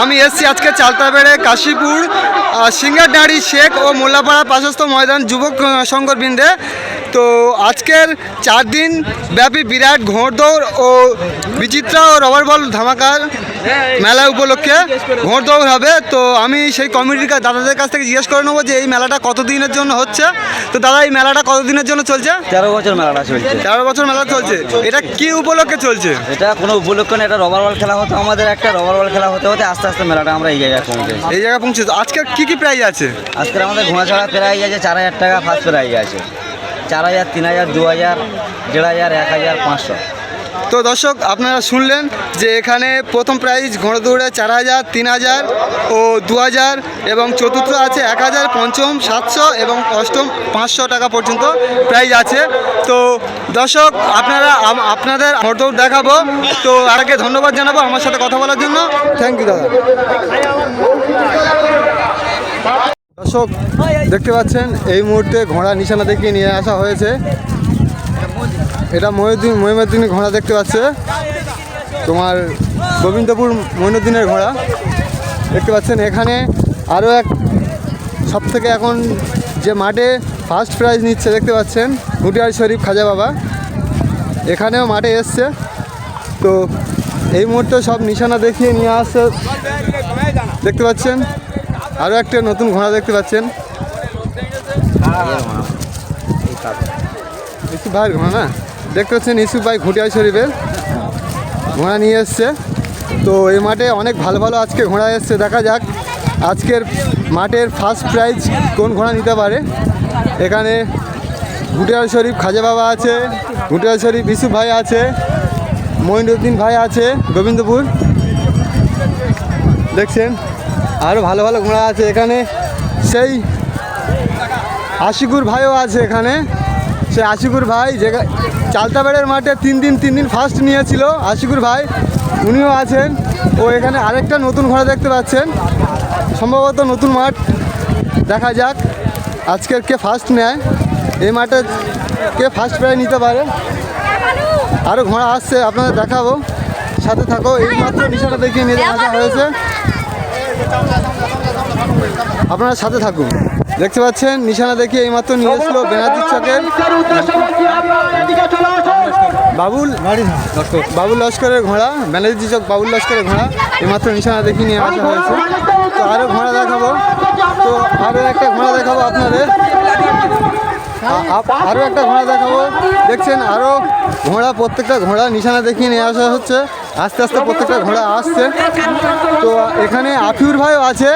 আমি এসছি আজকে চালতাবেড়ে কাশীপুর সিঙ্গারডাঁড়ি শেখ ও মোল্লাপাড়া পাশস্থ ময়দান যুবক সংঘর তো আজকের চার দিন ব্যাপী বিরাট ঘোড়দৌড় ও বিচিত্রা ও রবার বল ধামাকার মেলা উপলক্ষে ঘোড়দৌড় হবে। তো আমি সেই কমিটির দাদাদের কাছ থেকে জিজ্ঞেস করে নেব যে এই মেলাটা কতদিনের জন্য হচ্ছে। তো দাদা এই মেলাটা কতদিনের জন্য চলছে? তেরো বছর মেলাটা চলছে। তেরো বছর মেলা চলছে। এটা কি উপলক্ষে চলছে? এটা কোনো উপলক্ষ না এটা রবার বল খেলা হতো আমাদের একটা রবার বল খেলা হতে হতে আস্তে আস্তে মেলাটা আমরা এই জায়গায় পৌঁছে এই জায়গায় পৌঁছে আজকে কি কি প্রাইজ আছে? আজকের আমাদের ঘোড়া ছাড়া প্রাইজ আছে চার হাজার টাকা ফার্স্ট প্রাইজ আছে। চার হাজার, তিন হাজার, দু হাজার, দেড় হাজার, এক হাজার, পাঁচশো। তো দর্শক, আপনারা শুনলেন যে এখানে প্রথম প্রাইজ ঘোড়া দৌড়ে চার হাজার, তিন হাজার ও দু হাজার এবং চতুর্থ আছে এক হাজার, পঞ্চম সাতশো এবং অষ্টম পাঁচশো টাকা পর্যন্ত প্রাইজ আছে। তো দর্শক, আপনারা আপনাদের ঘোড় দৌড় দেখাবো। তো আর আগে ধন্যবাদ জানাব আমার সাথে কথা বলার জন্য। থ্যাংক ইউ দাদা। দর্শক, দেখতে পাচ্ছেন, এই মুহূর্তে ঘোড়া নিশানা দেখিয়ে নিয়ে আসা হয়েছে। এটা মহিউদ্দিন মহিমুদ্দিন ঘোড়া দেখতে পাচ্ছে। তোমার গোবিন্দপুর মইনুদ্দিনের ঘোড়া। দেখতে পাচ্ছেন, এখানে আরও এক সব থেকে এখন যে মাঠে ফার্স্ট প্রাইজ নিচ্ছে, দেখতে পাচ্ছেন ঘুটিয়ার শরীফ খাজা বাবা। এখানেও মাঠে এসছে। তো এই মুহূর্তে সব নিশানা দেখিয়ে নিয়ে আসছে দেখতে পাচ্ছেন আরও একটা নতুন ঘোড়া দেখতে পাচ্ছেন। ইসুফ ভাইয়ের ঘোড়া না? দেখতে পাচ্ছেন ইসুফ ভাই ঘুটিয়া শরীফের ঘোড়া নিয়ে এসছে। তো এই মাঠে অনেক ভালো ভালো আজকে ঘোড়া এসছে, দেখা যাক আজকের মাঠের ফার্স্ট প্রাইজ কোন ঘোড়া নিতে পারে। এখানে ঘুটিয়াল শরীফ খাজা বাবা আছে ঘুটিয়াল শরীফ ইসুফ ভাই আছে, মঈনুদ্দিন ভাই আছে, গোবিন্দপুর। দেখছেন? আরও ভালো ভালো ঘোড়া আছে এখানে। সেই আশিকুর ভাইও আছে এখানে। সে আশিকুর ভাই যে চালতাবাড়ের মাঠে তিন দিন তিন দিন ফার্স্ট নিয়েছিল আশিকুর ভাই। উনিও আছেন। ও এখানে আরেকটা নতুন ঘোড়া দেখতে পাচ্ছেন। সম্ভবত নতুন মাঠ। দেখা যাক আজকের কে ফার্স্ট নেয়। এই মাঠে কে ফার্স্ট প্রাইজ নিতে পারে। আরও ঘোড়া আসছে, আপনাদের দেখাবো। সাথে থাকো, এই মাত্র নিশাটা দেখিয়ে নিয়ে আসা হয়েছে। আপনারা সাথে থাকুন। দেখতে পাচ্ছেন নিশানা দেখে এইমাত্র নিয়ে এসলো বেনাজির চকের। বাবুল বাবুল লস্করের ঘোড়া ব্যানার্জি চক বাবুল লস্করের ঘোড়া এইমাত্র নিশানা দেখি নিয়ে আসা। হয়েছে তো আরও ঘোড়া দেখাবো। তো আরও একটা ঘোড়া দেখাবো আপনাদের। আরও একটা ঘোড়া দেখাবো। দেখছেন আরও ঘোড়া, প্রত্যেকটা ঘোড়া নিশানা দেখিয়ে নিয়ে আসা হচ্ছে। আস্তে আস্তে প্রত্যেকটা ঘোড়া আসছে। তো, এখানে আফিউর ভাইও আছে।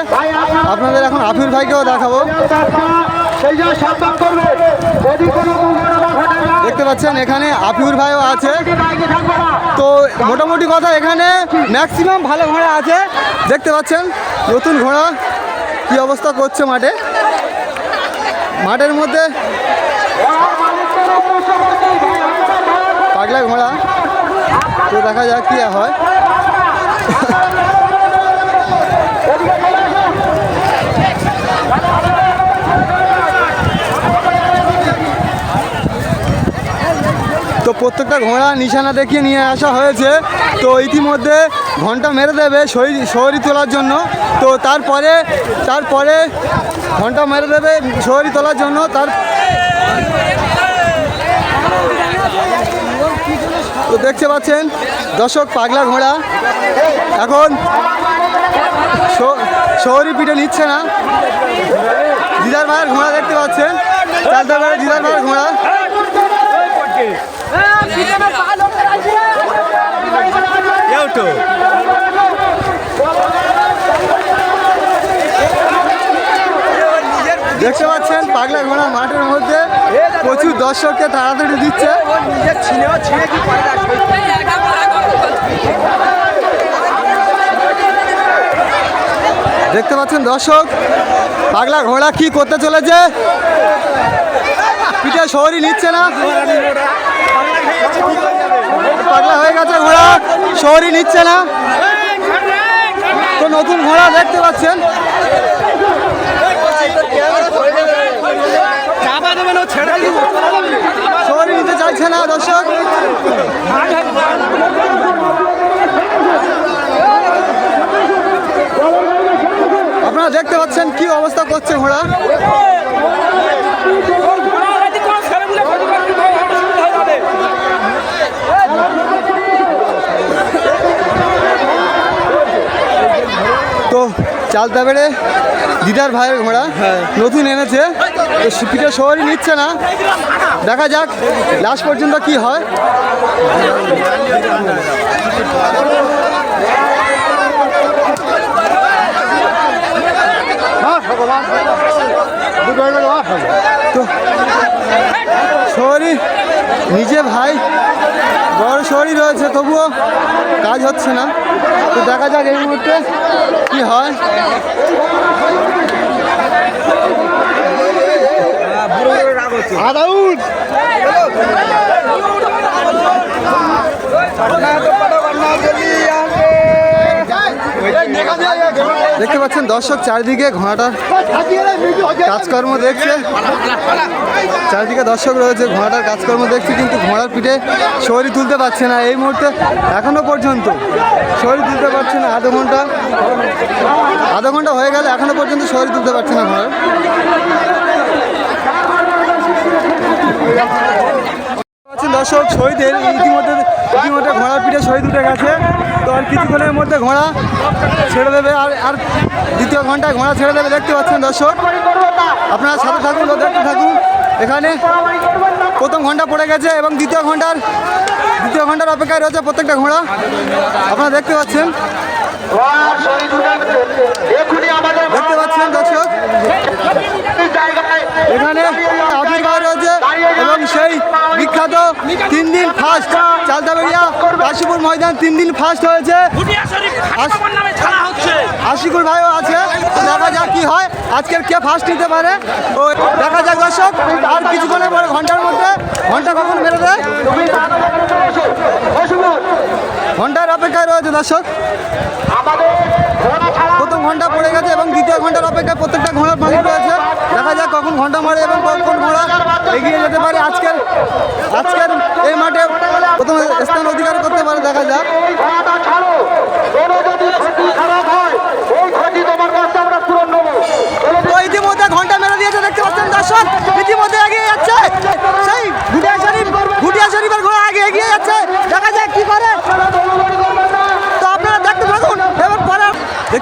আপনাদের এখন আফিউর ভাইকেও দেখাবো। দেখতে পাচ্ছেন, এখানে আফিউর ভাইও আছে। তো, মোটামুটি কথা এখানে ম্যাক্সিমাম ভালো ঘোড়া আছে। দেখতে পাচ্ছেন, নতুন ঘোড়া কি অবস্থা করছে মাঠে? মাঠের মধ্যে দেখা যাক কি হয়। তো প্রত্যেকটা ঘোড়া নিশানা দেখিয়ে নিয়ে আসা হয়েছে। তো ইতিমধ্যে ঘণ্টা মেরে দেবে শহরি তোলার জন্য। তো তারপরে তারপরে ঘণ্টা মেরে দেবে শহরি তোলার জন্য। তার তো দেখতে পাচ্ছেন, দর্শক, পাগলা ঘোড়া। এখন শহরি পিঠে নিচ্ছে না। দিদার ভাইয়ের ঘোড়া দেখতে পাচ্ছেন। চালতার ভাইয়ের দিদার ভাইয়ের ঘোড়া। দেখতে পাচ্ছেন, পাগলা ঘোড়া মাঠের মধ্যে। প্রচুর দর্শককে তাড়াতাড়ি দিচ্ছে। দেখতে পাচ্ছেন দর্শক, পাগলা ঘোড়া কি করতে চলেছে? পিঠে শহরই নিচ্ছে না। পাগলা হয়ে গেছে ঘোড়া, শহরই নিচ্ছে না। তো নতুন ঘোড়া দেখতে পাচ্ছেন। শহরই নিতে চাইছে না দর্শক। আপনারা দেখতে পাচ্ছেন কি অবস্থা করছে ঘোড়া। তো চালতা বেড়ে দিদার ভাইয়ের ঘোড়া নতুন এনেছে। তো পিঠে শহরই নিচ্ছে না। দেখা যাক, লাস্ট পর্যন্ত কি হয়। তো শহরই নিজে ভাই, বড় শহরই রয়েছে, তবুও কাজ হচ্ছে না। তো দেখা যাক এই মুহূর্তে কি হয়। দেখতে পাচ্ছেন দর্শক, চারিদিকে ঘোড়াটার কাজকর্ম দেখছে। চারিদিকে দর্শক রয়েছে, ঘোড়াটার কাজকর্ম দেখছে, কিন্তু ঘোড়ার পিঠে শরীর তুলতে পারছে না এই মুহূর্তে, এখনও পর্যন্ত। শরীর তুলতে পারছে না আধ ঘণ্টা। আধ ঘণ্টা হয়ে গেলে, এখনও পর্যন্ত শরীর তুলতে পারছে না ঘোড়ার দর্শক শহীদের, ইতিমধ্যে ইতিমধ্যে ঘোড়ার পিঠে শহীদ উঠে গেছে। তো আর কিছুক্ষণের মধ্যে ঘোড়া ছেড়ে দেবে, আর আর দ্বিতীয় ঘন্টায় ঘোড়া ছেড়ে দেবে, দেখতে পাচ্ছেন দর্শক। আপনারা সাথে থাকুন দেখতে থাকুন। এখানে প্রথম ঘণ্টা পড়ে গেছে এবং দ্বিতীয় ঘণ্টার দ্বিতীয় ঘণ্টার অপেক্ষায় রয়েছে প্রত্যেকটা ঘোড়া। আপনারা দেখতে পাচ্ছেন। দেখতে পাচ্ছেন দর্শক। এখানে তিন দিন ফার্স্ট চালতাবেড়িয়া কাশীপুর ময়দান তিন দিন ফার্স্ট হয়েছে। আশিকুর ভাইও আছে দেখা যাক কি হয়। আজকের কে ফার্স্ট নিতে পারে। ও দেখা যাক দর্শক আর কিছুক্ষণের পরে ঘণ্টার মধ্যে ঘণ্টা কখন মেরে দেয়? ঘণ্টার অপেক্ষায় রয়েছে দর্শক। প্রথম ঘণ্টা পড়ে গেছে এবং দ্বিতীয় ঘণ্টার অপেক্ষায় প্রত্যেকটা ঘোড়ার মালিক রয়েছে। দেখা যাক কখন ঘণ্টা মারে এবং কখন ঘোড়া এগিয়ে যেতে পারে আজকের আজকের এই মাঠে প্রথম স্থান অধিকার করতে পারে, দেখা যাক। ইতিমধ্যে ঘণ্টা মেরে দিয়েছে, দেখতে পাচ্ছেন দর্শক ইতিমধ্যে এগিয়ে যাচ্ছে সেই ঘুটিয়া শরীফ ঘুটিয়া শরীফের ঘোড়া আগে এগিয়ে যাচ্ছে দেখা যাক কি করে তো আপনারা দেখতে থাকুন এবার পরে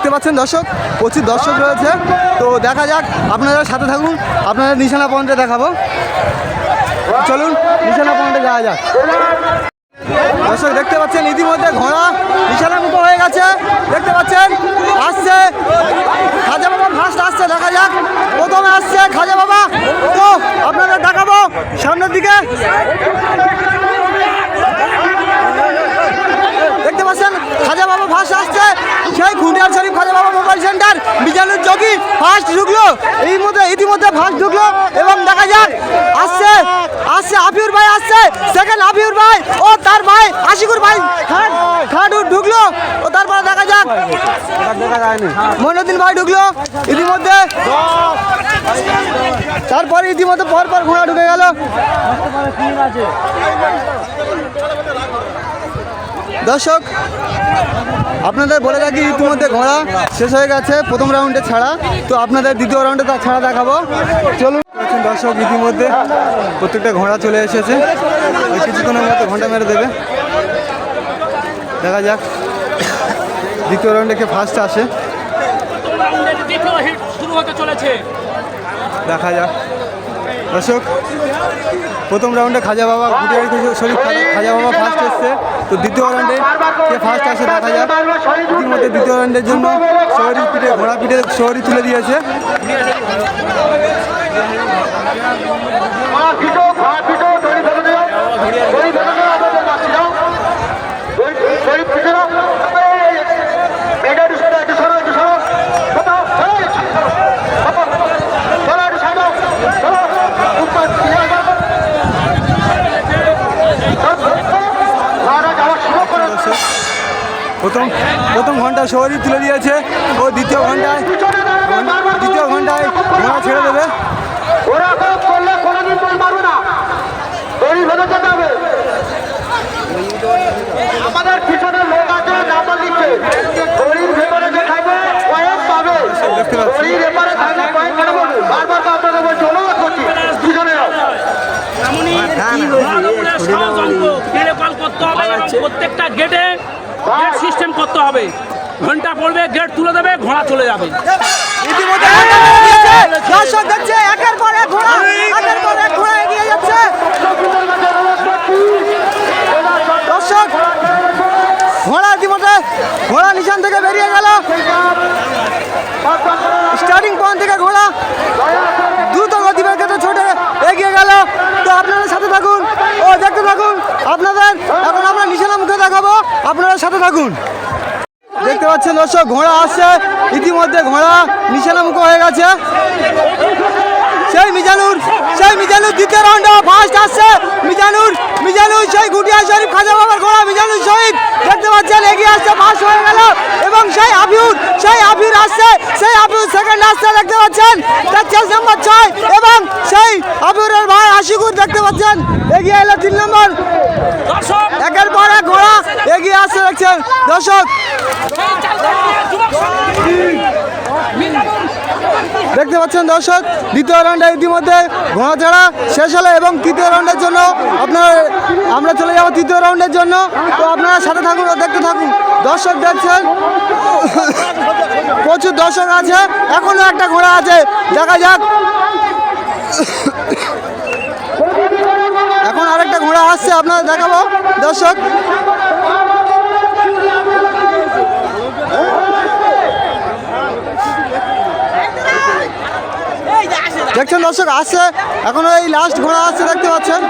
দেখতে পাচ্ছেন দর্শক, প্রচুর দর্শক রয়েছে। তো দেখা যাক, আপনারা সাথে থাকুন, আপনারা নিশানা পয়েন্টে দেখাবো। চলুন, নিশানা পয়েন্টে যাওয়া যাক। দর্শক, দেখতে পাচ্ছেন, ইতিমধ্যে ঘোড়া নিশানা মুখো হয়ে গেছে। দেখতে পাচ্ছেন, আসছে। খাজা বাবা ফার্স্ট আসছে, দেখা যাক। প্রথমে আসছে খাজা বাবা। তো, আপনাদের দেখাবো, সামনের দিকে। দেখতে পাচ্ছেন, খাজা বাবা ফার্স্ট আসছে। সেই খুনিয়ার শরীফ খাজা বাবা মোবাইল সেন্টার, বিজানুর যোগী ফার্স্ট ঢুকলো। এই মধ্যে ইতিমধ্যে ফার্স্ট ঢুকলো এবং দেখা যাক, আসছে আসছে, আফিউর ভাই আসছে। সেকেন্ড আফিউর ভাই ও তার ভাই, আশিকুর ভাই থার্ড ঢুকলো। ও তারপরে দেখা যাক। দেখা ভাই ঢুকলো। ইতিমধ্যে তারপরে ইতিমধ্যে পর পর ঘোড়া ঢুকে গেল। দর্শক, আপনাদের বলে রাখি, ইতিমধ্যে ঘোড়া শেষ হয়ে গেছে প্রথম রাউন্ডে ছাড়া। তো আপনাদের দ্বিতীয় রাউন্ডে তা ছাড়া দেখাবো। চলুন, দর্শক, ইতিমধ্যে প্রত্যেকটা ঘোড়া চলে এসেছে। কিছুক্ষণের মধ্যে ঘণ্টা মেরে দেবে। দেখা যাক, দ্বিতীয় রাউন্ডে কে ফার্স্ট আসে। দেখা যাক। দর্শক প্রথম রাউন্ডে খাজা বাবা গুটিয়ারি শরীফ খাজা- বাবা ফার্স্ট এসছে। তো দ্বিতীয় রাউন্ডে কে ফার্স্ট আসে দেখা যাক। ইতিমধ্যে দ্বিতীয় রাউন্ডের জন্য শহরি পিঠে ঘোড়া পিঠে শহরি তুলে দিয়েছে। ঘোড়া ঘণ্টা শহরই তুলে দিয়েছে। ও দ্বিতীয় ঘন্টায় দ্বিতীয় ঘন্টায় ঘোড়া ছেড়ে দেবে। ওরা করলে পারবে না। আমাদের ভেতরে বারবার প্রত্যেকটা গেটে সিস্টেম করতে হবে। ঘণ্টা পড়বে গেট তুলে দেবে, ঘোড়া চলে যাবে। দর্শক দেখছে, একের পর এক ঘোড়া, একের এক ঘোড়া এগিয়ে যাচ্ছে। ঘোড়া ইতিমধ্যে, ঘোড়া নিশান থেকে বেরিয়ে গেল। স্টার্টিং পয়েন্ট থেকে ঘোড়া দ্রুত গতিবেগে ছোটে এগিয়ে গেল। তো আপনারা সাথে থাকুন। ও, দেখতে থাকুন আপনাদের। এখন আমরা নিশানা মুখে দেখাবো। আপনারা সাথে থাকুন। পাচ্ছেন দর্শক, ঘোড়া আসছে। ইতিমধ্যে ঘোড়া নিশানা মুখ হয়ে গেছে। সেই মিজানুর সেই মিজানুর দ্বিতীয় রাউন্ডে ফার্স্ট আসছে। মিজানুর মিজানুর সেই গুটিয়া শরীফ, খাজা বাবার ঘোড়া, মিজানুর শহীদ। দেখতে পাচ্ছেন, এগিয়ে আসছে ফার্স্ট হয়ে গেল। এবং সেই আবিউর সেই আবিউর আসছে, সেই আবিউর সেকেন্ড আসছে, দেখতে পাচ্ছেন। চেস নাম্বার ছয়। এবং সেই আবিউরের ভাই আশিকুর, দেখতে পাচ্ছেন, এগিয়ে এলো তিন নম্বর একের পর ঘোড়া এগিয়ে আসছে দেখছেন। দর্শক, দেখতে পাচ্ছেন দর্শক, দ্বিতীয় রাউন্ডে ইতিমধ্যে ঘোড়া ছাড়া শেষ হলো এবং তৃতীয় রাউন্ডের জন্য আপনার, আমরা চলে যাব তৃতীয় রাউন্ডের জন্য। তো আপনারা সাথে থাকুন ও দেখতে থাকুন। দর্শক দেখছেন, প্রচুর দর্শক আছে। এখনও একটা ঘোড়া আছে। দেখা যাক। আরেকটা ঘোড়া আসছে আপনারা দেখাবো। দর্শক। দেখছেন দর্শক, আসছে। এখন এই লাস্ট ঘোড়া আসছে, দেখতে পাচ্ছেন।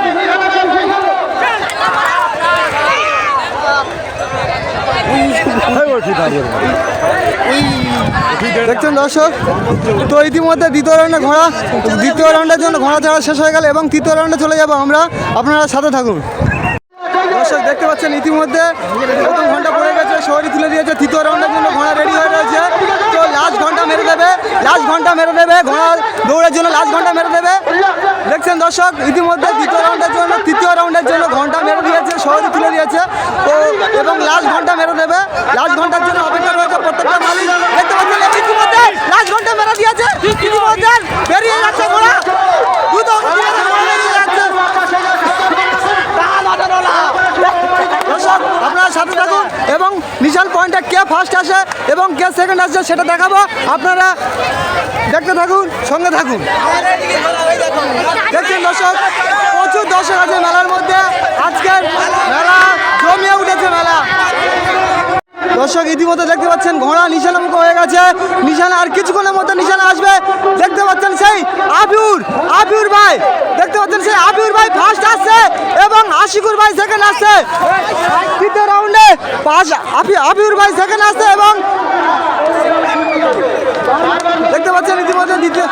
দেখছেন দর্শক, তো ইতিমধ্যে দ্বিতীয় রাউন্ডে ঘোড়া, দ্বিতীয় রাউন্ডের জন্য ঘোড়া ছাড়া শেষ হয়ে গেল এবং তৃতীয় রাউন্ডে চলে যাব আমরা। আপনারা সাথে থাকুন। দর্শক, দেখতে পাচ্ছেন ইতিমধ্যে প্রথম ঘণ্টা পড়ে গেছে শহরে তুলে দিয়েছে, তৃতীয় রাউন্ডের জন্য ঘোড়া রেডি হয়ে রয়েছে। লাস্ট ঘণ্টা মেরে দেবে, লাস্ট ঘণ্টা মেরে দেবে, ঘোড়া দৌড়ের জন্য লাস্ট ঘণ্টা মেরে দেবে। দেখছেন দর্শক, ইতিমধ্যে দ্বিতীয় রাউন্ডের জন্য, তৃতীয় রাউন্ডের জন্য ঘণ্টা মেরে দিয়েছে, সহজে তুলে দিয়েছে। তো, এবং লাস্ট ঘণ্টা মেরে দেবে। লাস্ট ঘণ্টার জন্য অপেক্ষা রয়েছে প্রত্যেকটা মালিক। দেখতে পাচ্ছেন লাস্ট ঘণ্টা মেরে দিয়েছে। ইতিমধ্যে বেরিয়ে যাচ্ছে ঘোড়া। নিশান পয়েন্টে কে ফার্স্ট আসে এবং কে সেকেন্ড আসে সেটা দেখাবো। আপনারা দেখতে থাকুন, সঙ্গে থাকুন। দেখছেন দর্শক? প্রচুর দর্শক আছে মেলার মধ্যে আজকের মেলা জমিয়ে উঠেছে মেলা দর্শক ইতিমধ্যে দেখতে পাচ্ছেন ঘোড়া নিশানা মুখ হয়ে গেছে। নিশানা আর কিছুক্ষণের মধ্যে নিশানা আসবে। দেখতে পাচ্ছেন সেই আবিউর আবিউর ভাই। দেখতে পাচ্ছেন সেই আবিউর ভাই ফার্স্ট আসছে এবং আশিকুর ভাই সেকেন্ড আসছে। তৃতীয় রাউন্ডে পাঁচ আবি আবিউর ভাই সেকেন্ড আসছে এবং দেখতে পাচ্ছেন ইতিমধ্যে দ্বিতীয়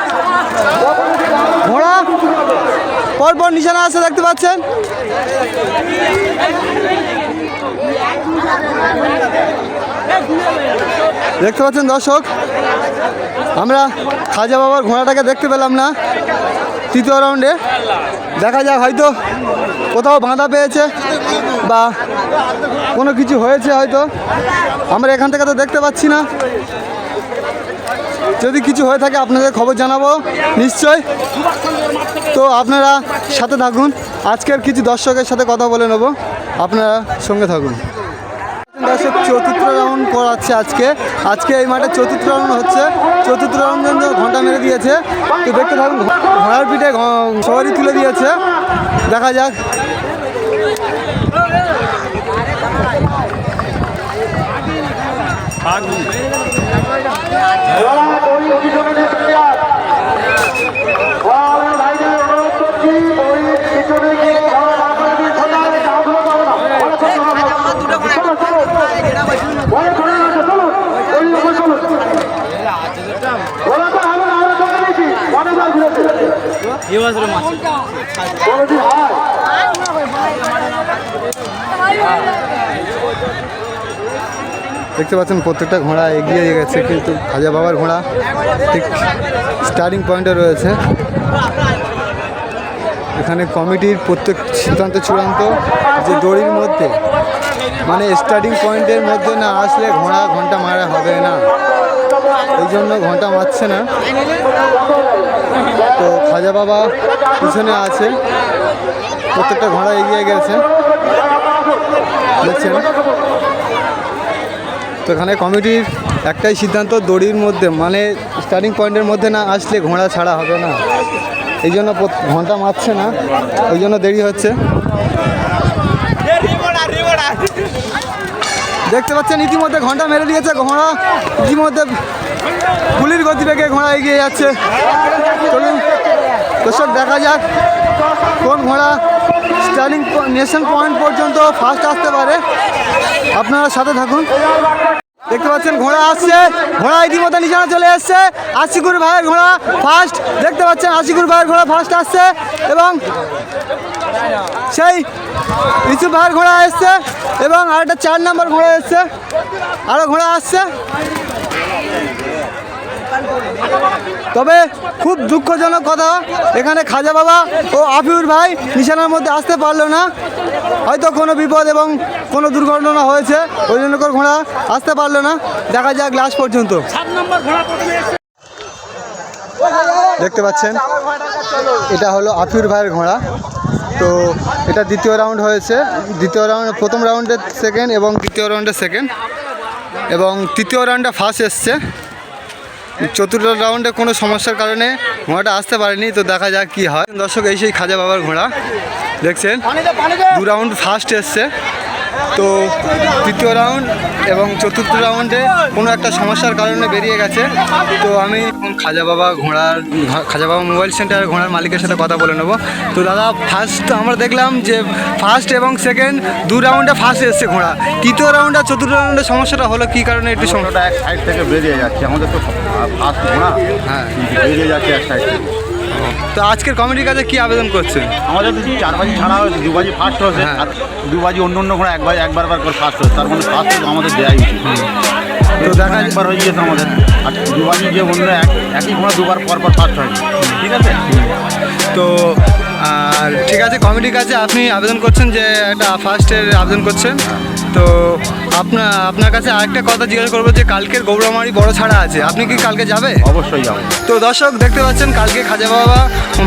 ঘোড়া পরপর নিশানা আছে দেখতে পাচ্ছেন। দেখতে পাচ্ছেন দর্শক, আমরা খাজা বাবার ঘোড়াটাকে দেখতে পেলাম না, তৃতীয় রাউন্ডে। দেখা যাক হয়তো কোথাও বাঁধা পেয়েছে বা কোনো কিছু হয়েছে হয়তো। আমরা এখান থেকে তো দেখতে পাচ্ছি না। যদি কিছু হয়ে থাকে আপনাদের খবর জানাব, নিশ্চয়। তো আপনারা সাথে থাকুন। আজকের কিছু দর্শকের সাথে কথা বলে নেব। আপনারা সঙ্গে থাকুন। দর্শক চতুর্থ রাউন্ড করাচ্ছে আজকে। আজকে এই মাঠে চতুর্থ রাউন্ড হচ্ছে। চতুর্থ রাউন্ড ঘণ্টা মেরে দিয়েছে। তো দেখতে থাকুন, ঘোড়ার পিঠে সবারই তুলে দিয়েছে। দেখা যাক। দেখতে পাচ্ছেন, প্রত্যেকটা ঘোড়া এগিয়ে গেছে, কিন্তু খাজা বাবার ঘোড়া ঠিক স্টার্টিং পয়েন্টে রয়েছে। এখানে কমিটির প্রত্যেক সিদ্ধান্ত চূড়ান্ত, যে দড়ির মধ্যে মানে স্টার্টিং পয়েন্টের মধ্যে না আসলে ঘোড়া, ঘণ্টা মারা হবে না। এই জন্য ঘণ্টা মারছে না। তো খাজা বাবা পিছনে আছে। প্রত্যেকটা ঘোড়া এগিয়ে গেছে। দেখছেন? তো এখানে কমিটির একটাই সিদ্ধান্ত, দড়ির মধ্যে মানে স্টার্টিং পয়েন্টের মধ্যে না আসলে ঘোড়া ছাড়া হবে না। এই জন্য ঘণ্টা মারছে না। ওই জন্য দেরি হচ্ছে। দেখতে পাচ্ছেন, ইতিমধ্যে ঘণ্টা মেরে দিয়েছে ঘোড়া। ইতিমধ্যে গুলির গতিবেগে ঘোড়া এগিয়ে যাচ্ছে। চলুন, দর্শক, দেখা যাক কোন ঘোড়া স্টার্লিং নেশন পয়েন্ট পর্যন্ত ফার্স্ট আসতে পারে। আপনারা সাথে থাকুন। দেখতে পাচ্ছেন, ঘোড়া আসছে। ঘোড়া ইতিমধ্যে নিশানা চলে এসছে। আশিকুর ভাইয়ের ঘোড়া ফার্স্ট দেখতে পাচ্ছেন, আশিকুর ভাইয়ের ঘোড়া ফার্স্ট আসছে। এবং সেই ইসুফ ভাইয়ের ঘোড়া এসছে এবং আরেকটা চার নম্বর ঘোড়া এসছে। আরও ঘোড়া আসছে। তবে খুব দুঃখজনক কথা, এখানে খাজা বাবা ও আফিউর ভাই নিশানার মধ্যে আসতে পারল না। হয়তো কোনো বিপদ এবং কোনো দুর্ঘটনা হয়েছে, ওই জন্য করে ঘোড়া আসতে পারল না। দেখা যাক লাস্ট পর্যন্ত। দেখতে পাচ্ছেন, এটা হলো আফিউর ভাইয়ের ঘোড়া। তো এটা দ্বিতীয় রাউন্ড হয়েছে। দ্বিতীয় রাউন্ড, প্রথম রাউন্ডে সেকেন্ড এবং দ্বিতীয় রাউন্ডে সেকেন্ড এবং তৃতীয় রাউন্ডে ফার্স্ট এসছে। চতুর্থ রাউন্ডে কোনো সমস্যার কারণে ঘোড়াটা আসতে পারেনি, তো দেখা যাক কি হয়। দর্শক, এই সেই খাজা বাবার ঘোড়া, দেখছেন? দু রাউন্ড ফার্স্ট এসছে। তো তৃতীয় রাউন্ড এবং চতুর্থ রাউন্ডে কোনো একটা সমস্যার কারণে বেরিয়ে গেছে। তো আমি খাজা বাবা ঘোড়ার খাজা বাবা মোবাইল সেন্টার ঘোড়ার মালিকের সাথে কথা বলে নেব। তো দাদা ফার্স্ট আমরা দেখলাম যে ফার্স্ট এবং সেকেন্ড দু রাউন্ডে ফার্স্ট এসছে ঘোড়া। তৃতীয় রাউন্ড আর চতুর্থ রাউন্ডে সমস্যাটা হলো কী কারণে একটু সমস্যা ওটা এক সাইড থেকে বেরিয়ে যাচ্ছে। আমাদের তো ফার্স্ট ঘোড়া। হ্যাঁ। বেরিয়ে যাচ্ছে এক সাইড থেকে। তো আজকের কমিটির কাছে কি আবেদন করছেন? আমাদের তো চার বাজি ছাড়া হয়েছে দু বাজি ফার্স্ট হয়েছে হ্যাঁ। আর দু বাজি অন্য অন্য ঘোড়া একবার একবার বার করে ফার্স্ট হয়েছে তার মানে ফার্স্ট আমাদের দেয়াই উচিত। তো দেখা একবার হয়ে গেছে আমাদের আর দু বাজি যে অন্য এক একই ঘোড়া দুবার পর পর ফার্স্ট হয়নি ঠিক আছে? তো আর ঠিক আছে কমিটির কাছে আপনি আবেদন করছেন যে একটা ফার্স্টের আবেদন করছেন? তো আপনার আপনার কাছে আরেকটা কথা জিজ্ঞাসা করব যে কালকের গৌরামারি বড় ছাড়া আছে। আপনি কি কালকে যাবে? অবশ্যই যাব। তো দর্শক দেখতে পাচ্ছেন কালকে খাজা বাবা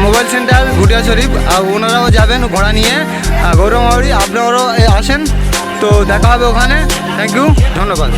মোবাইল সেন্টার ভুটিয়া শরীফ আর ওনারাও যাবেন ঘোড়া নিয়ে। গৌরমারি আপনারাও আসেন। তো দেখা হবে ওখানে। থ্যাংক ইউ ধন্যবাদ।